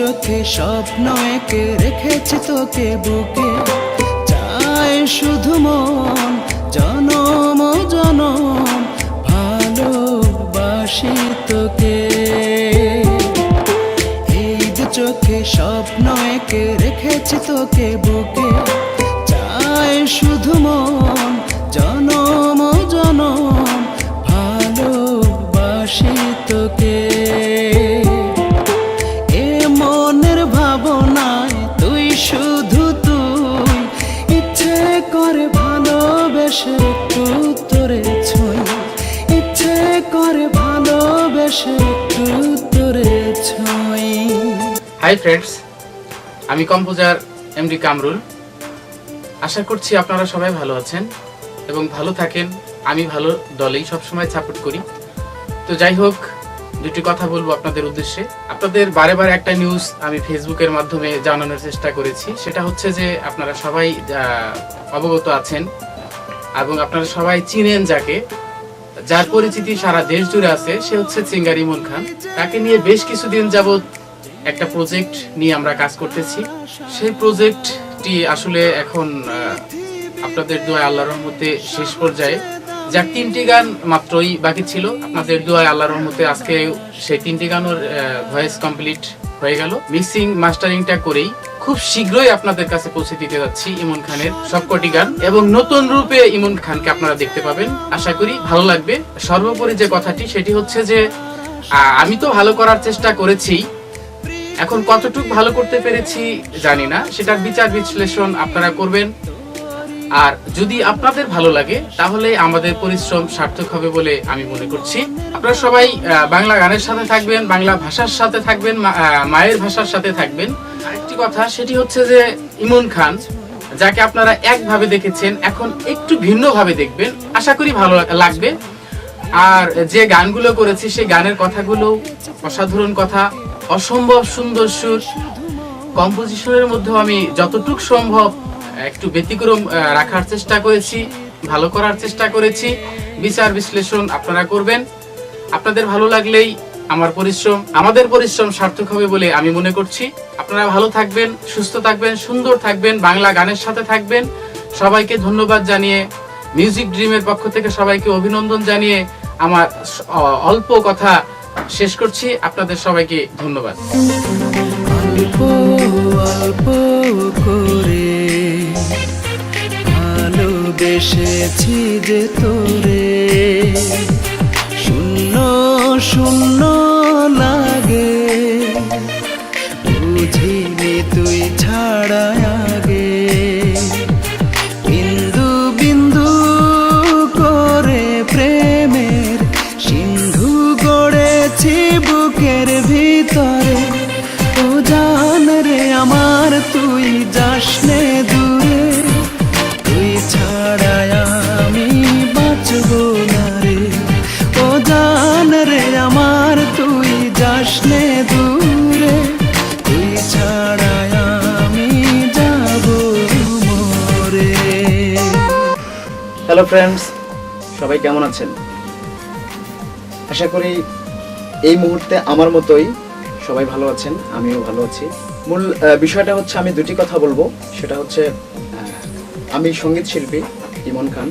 চোখে স্বপ্ন এঁকে রেখেছি তোকে বুকে। চাই শুধু মন, জনম জনম ভালোবাসি তোকে। এই দু চোখে স্বপ্ন এঁকে রেখেছি তোকে বুকে। চাই শুধু মন, জনম জনম ভালোবাসি তোকে। হাই ফ্রেন্ডস আমি কম্পোজার এমডি কামরুল। আশা করছি আপনারা সবাই ভালো আছেন এবং ভালো থাকেন। আমি ভালো দলেই সবসময় সাপোর্ট করি। তো যাই হোক, দুটি কথা বলব আপনাদের উদ্দেশ্যে। আপনাদের বারে বারে একটা নিউজ আমি ফেসবুকের মাধ্যমে জানানোর চেষ্টা করেছি। সেটা হচ্ছে যে আপনারা সবাই অবগত আছেন এবং আপনারা সবাই চিনেন যাকে। যার পরিচিতি সারা দেশ জুড়ে আছে, সে হচ্ছে সিঙ্গার ইমন খান। তাকে নিয়ে বেশ কিছুদিন যাবত একটা প্রজেক্ট নিয়ে আমরা কাজ করতেছি। সেই প্রজেক্টটি আসলে এখন আপনাদের দোয়া আল্লাহর রহমতে শেষ পর্যায়ে। যার তিনটি গান মাত্রই বাকি ছিল। আপনাদের দোয়া আল্লাহর রহমতে আজকে সেই তিনটি গানের ভয়েস কমপ্লিট হয়ে গেল। মিক্সিং মাস্টারিংটা করেই খুব শীঘ্রই আপনাদের কাছে পৌঁছে দিতে যাচ্ছি ইমন খানের সবকটি গান এবং নতুন রূপে ইমন খানকে আপনারা দেখতে পাবেন। আশা করি ভালো লাগবে। সর্বোপরি যে কথাটি, সেটি হচ্ছে যে আমি তো ভালো করার চেষ্টা করেছি। এখন কতটুক ভালো করতে পেরেছি জানি না। সেটার বিচার বিশ্লেষণ আপনারা করবেন। আর যদি আপনাদের ভালো লাগে, তাহলে আমাদের পরিশ্রম সার্থক হবে বলে আমি মনে করছি। আপনারা সবাই বাংলা গানের সাথে থাকবেন, বাংলা ভাষার সাথে থাকবেন মায়ের ভাষার সাথে থাকবেন। আরেকটি কথা, সেটি হচ্ছে যে ইমন খান, যাকে আপনারা একভাবে দেখেছেন, এখন একটু ভিন্নভাবে দেখবেন, আশা করি ভালো লাগবে। আর যে গানগুলো করেছি, সেই গানের কথাগুলো অসাধারণ কথা, অসম্ভব সুন্দর সুর। কম্পোজিশনের মধ্যেও আমি যতটুক সম্ভব, একটু ব্যতিক্রম রাখার চেষ্টা করেছি, ভালো করার চেষ্টা করেছি। বিচার বিশ্লেষণ আপনারা করবেন। আপনাদের ভালো লাগলেই আমার পরিশ্রম, আমাদের পরিশ্রম সার্থক হবে বলে আমি মনে করছি। আপনারা ভালো থাকবেন, সুস্থ থাকবেন, সুন্দর থাকবেন, বাংলা গানের সাথে থাকবেন। সবাইকে ধন্যবাদ জানিয়ে মিউজিক ড্রিমের পক্ষ থেকে সবাইকে অভিনন্দন জানিয়ে আমার অল্প কথা শেষ করছি। আপনাদের সবাইকে ধন্যবাদ। অল্প করে যে তোরে। শূন্য শূন্য লাগে। বুঝিনি তুই ছাড়া হ্যালো ফ্রেন্ডস, সবাই কেমন আছেন? আশা করি এই মুহূর্তে আমার মতোই সবাই ভালো আছেন, আমিও ভালো আছি। মূল বিষয়টা হচ্ছে আমি দুটি কথা বলব। সেটা হচ্ছে আমি সংগীত শিল্পী ইমন খান।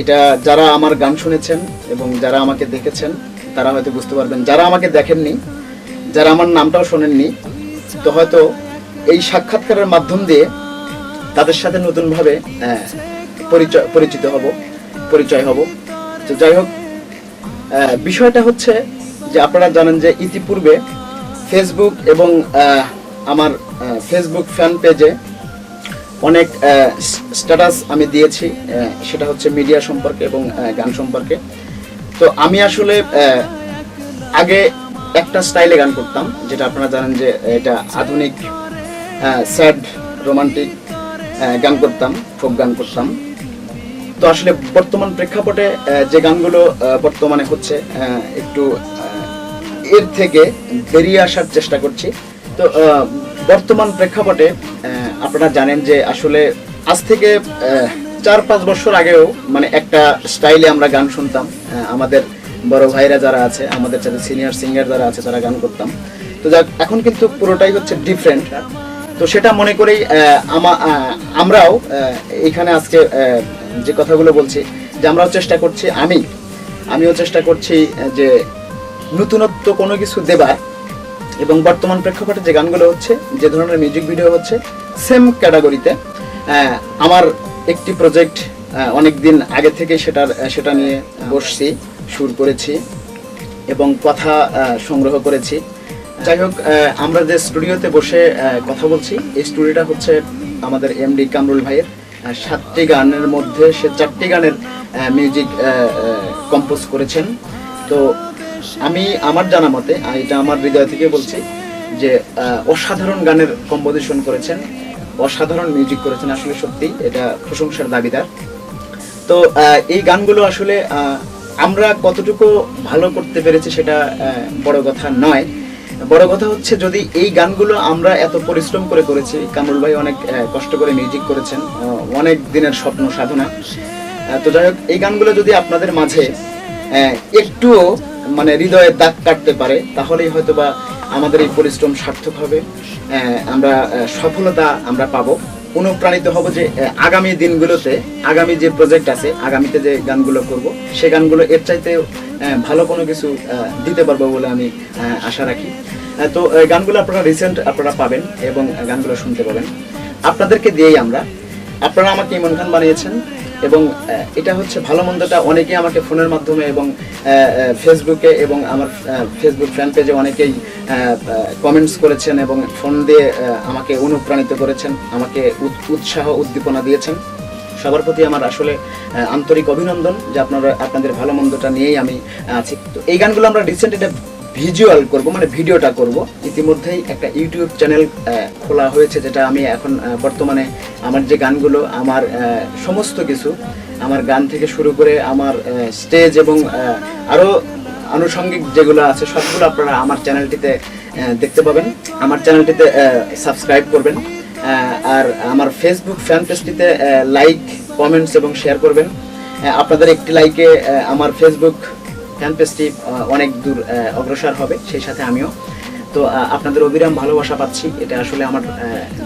এটা যারা আমার গান শুনেছেন এবং যারা আমাকে দেখেছেন, তারা হয়তো বুঝতে পারবেন। যারা আমাকে দেখেননি, যারা আমার নামটাও শোনেননি, তো হয়তো এই সাক্ষাৎকারের মাধ্যম দিয়ে তাদের সাথে নতুনভাবে পরিচয় পরিচিত হব, পরিচয় হব। তো যাই হোক বিষয়টা হচ্ছে যে আপনারা জানেন যে ইতিপূর্বে ফেসবুক এবং আমার ফেসবুক ফ্যান পেজে অনেক স্ট্যাটাস আমি দিয়েছি সেটা হচ্ছে মিডিয়া সম্পর্কে এবং গান সম্পর্কে। তো আমি আসলে আগে একটা স্টাইলে গান করতাম, যেটা আপনারা জানেন যে এটা আধুনিক স্যাড রোমান্টিক গান করতাম ফোক গান করতাম। তো আসলে বর্তমান প্রেক্ষাপটে যে গানগুলো বর্তমানে হচ্ছে একটু এর থেকে বেরিয়ে আসার চেষ্টা করছি। তো বর্তমান প্রেক্ষাপটে আপনারা জানেন যে আসলে আজ থেকে চার পাঁচ বছর আগেও মানে একটা স্টাইলে আমরা গান শুনতাম। আমাদের বড় ভাইরা যারা আছে, আমাদের সাথে সিনিয়র সিঙ্গার যারা আছে, তারা গান করতাম। তো যাক, এখন কিন্তু পুরোটাই হচ্ছে ডিফারেন্ট তো সেটা মনে করেই আমরাও এখানে আজকে যে কথাগুলো বলছি, যে আমরাও চেষ্টা করছি, আমি, আমিও চেষ্টা করছি যে নতুনত্ব কোনো কিছু দেবার এবং বর্তমান প্রেক্ষাপটে যে গানগুলো হচ্ছে, যে ধরনের মিউজিক ভিডিও হচ্ছে সেম ক্যাটাগরিতে আমার একটি প্রজেক্ট অনেক দিন আগে থেকে সেটার সেটা নিয়ে বসছি, সুর করেছি এবং কথা সংগ্রহ করেছি। যাই হোক আমরা যে স্টুডিওতে বসে কথা বলছি, এই স্টুডিওটা হচ্ছে আমাদের এমডি কামরুল ভাইয়ের। সাতটি গানের মধ্যে সে চারটি গানের মিউজিক কম্পোজ করেছেন। তো আমি আমার জানা মতে এটা আমার হৃদয় থেকে বলছি যে অসাধারণ গানের কম্পোজিশন করেছেন, অসাধারণ মিউজিক করেছেন আসলে সত্যি, এটা প্রশংসার দাবিদার। তো এই গানগুলো আসলে আমরা কতটুকু ভালো করতে পেরেছি সেটা বড় কথা নয়। বড় কথা হচ্ছে যদি এই গানগুলো আমরা এত পরিশ্রম করে করেছি, কামরুল ভাই অনেক কষ্ট করে মিউজিক করেছেন অনেক দিনের স্বপ্ন, সাধনা। তো যাই হোক, এই গানগুলো যদি আপনাদের মাঝে একটুও মানে হৃদয়ে দাগ কাটতে পারে, তাহলেই হয়তো বা আমাদের এই পরিশ্রম সার্থক হবে। আমরা সফলতা আমরা পাবো। অনুপ্রাণিত হব যে আগামী দিনগুলোতে আগামী যে প্রজেক্ট আছে, আগামীতে যে গানগুলো করব, সে গানগুলো এর চাইতে ভালো কোনো কিছু দিতে পারব বলে আমি আশা রাখি। তো গানগুলো আপনারা রিসেন্ট আপনারা পাবেন এবং গানগুলো শুনতে পাবেন। আপনাদেরকে দিয়েই আমরা। আপনারা আমাকে ইমন খান বানিয়েছেন এবং এটা হচ্ছে ভালো মন্দটা। অনেকেই আমাকে ফোনের মাধ্যমে এবং ফেসবুকে এবং আমার ফেসবুক ফ্যান পেজে অনেকেই কমেন্টস করেছেন এবং ফোন দিয়ে আমাকে অনুপ্রাণিত করেছেন আমাকে উৎ- উৎসাহ উদ্দীপনা দিয়েছেন। সবার প্রতি আমার আসলে আন্তরিক অভিনন্দন যে আপনারা আপনাদের ভালো মন্দটা নিয়েই আমি আছি। তো এই গানগুলো আমরা রিসেন্ট এটা ভিজুয়াল করব মানে ভিডিওটা করব। ইতিমধ্যেই একটা ইউটিউব চ্যানেল খোলা হয়েছে যেটা আমি এখন বর্তমানে আমার যে গানগুলো আমার সমস্ত কিছু আমার গান থেকে শুরু করে আমার স্টেজ এবং আহ, আরও আনুষঙ্গিক যেগুলো আছে, সবগুলো আপনারা আমার চ্যানেলটিতে দেখতে পাবেন। আমার চ্যানেলটিতে সাবস্ক্রাইব করবেন। আর আমার ফেসবুক ফ্যান পেজটিতে লাইক কমেন্টস এবং শেয়ার করবেন। আপনাদের একটি লাইকে আমার ফেসবুক ফ্যান পেজটি অনেক দূর অগ্রসর হবে, সেই সাথে আমিও। তো আপনাদের অবিরাম ভালোবাসা পাচ্ছি। এটা আসলে আমার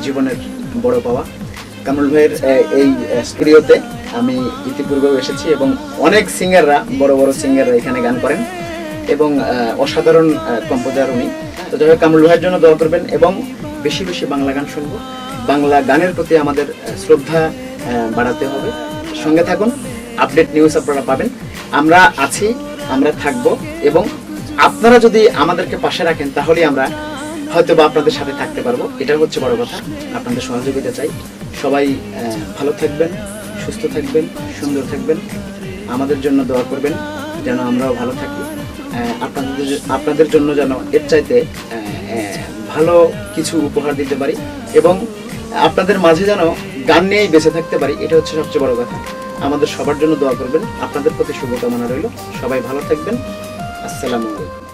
জীবনের বড় পাওয়া। কামরুল ভাইয়ের এই স্টুডিওতে আমি ইতিপূর্বেও এসেছি এবং অনেক সিঙ্গাররা বড় বড় সিঙ্গাররা এখানে গান করেন। এবং অসাধারণ কম্পোজার উনি। তো যাই হোক কামরুল ভাইয়ের জন্য দোয়া করবেন এবং বেশি বেশি বাংলা গান শুনব। বাংলা গানের প্রতি আমাদের শ্রদ্ধা বাড়াতে হবে। সঙ্গে থাকুন, আপডেট নিউজ আপনারা পাবেন। আমরা আছি, আমরা থাকব এবং আপনারা যদি আমাদেরকে পাশে রাখেন, তাহলেই আমরা হয়তো বা আপনাদের সাথে থাকতে পারব। এটা হচ্ছে বড় কথা। আপনাদের সহযোগিতা চাই। সবাই ভালো থাকবেন, সুস্থ থাকবেন, সুন্দর থাকবেন। আমাদের জন্য দোয়া করবেন, যেন আমরাও ভালো থাকি। আপনাদের আপনাদের জন্য যেন এর চাইতে ভালো কিছু উপহার দিতে পারি এবং আপনাদের মাঝে যেন গান নিয়েই বেঁচে থাকতে পারি, এটা হচ্ছে সবচেয়ে বড় কথা। আমাদের সবার জন্য দোয়া করবেন। আপনাদের প্রতি শুভকামনা রইল। সবাই ভালো থাকবেন। আসসালামু আলাইকুম।